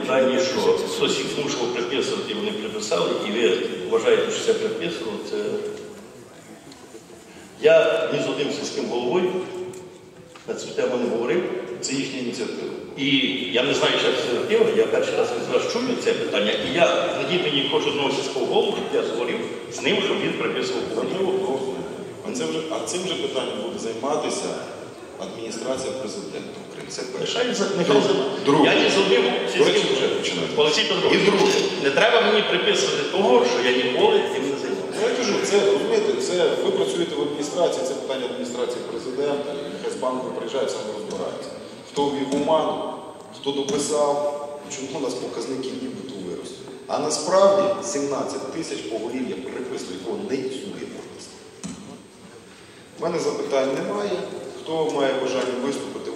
Питання, що хтось їх змушував приписувати, вони приписали, і ви вважаєте, що це приписано, це. Я ні з одним сільським головою на цю тему не говорив. Це їхня ініціатива. І я не знаю, що це ініціатива, я перший раз від вас чую це питання, і я мені хочу одного сільського голову, щоб я зговорив з ним, щоб він приписував. А, це вже, а цим же питанням буде займатися адміністрація президента України. Це перше. Друге. Я ні з одним До речі, вже. Олексій Петрович, І друге. не треба мені приписувати того, що я ніколи цим не займався. Ну, я кажу, це розумієте, це ви працюєте в адміністрації, це питання адміністрації президента, і нехай з банку приїжджають, саме розбираються. Хто ввів оману, хто дописав, чому у нас показники нібито виросли. А насправді 17 тисяч поголів'я припису, якого не існує. У мене запитань немає. Хто має бажання виступити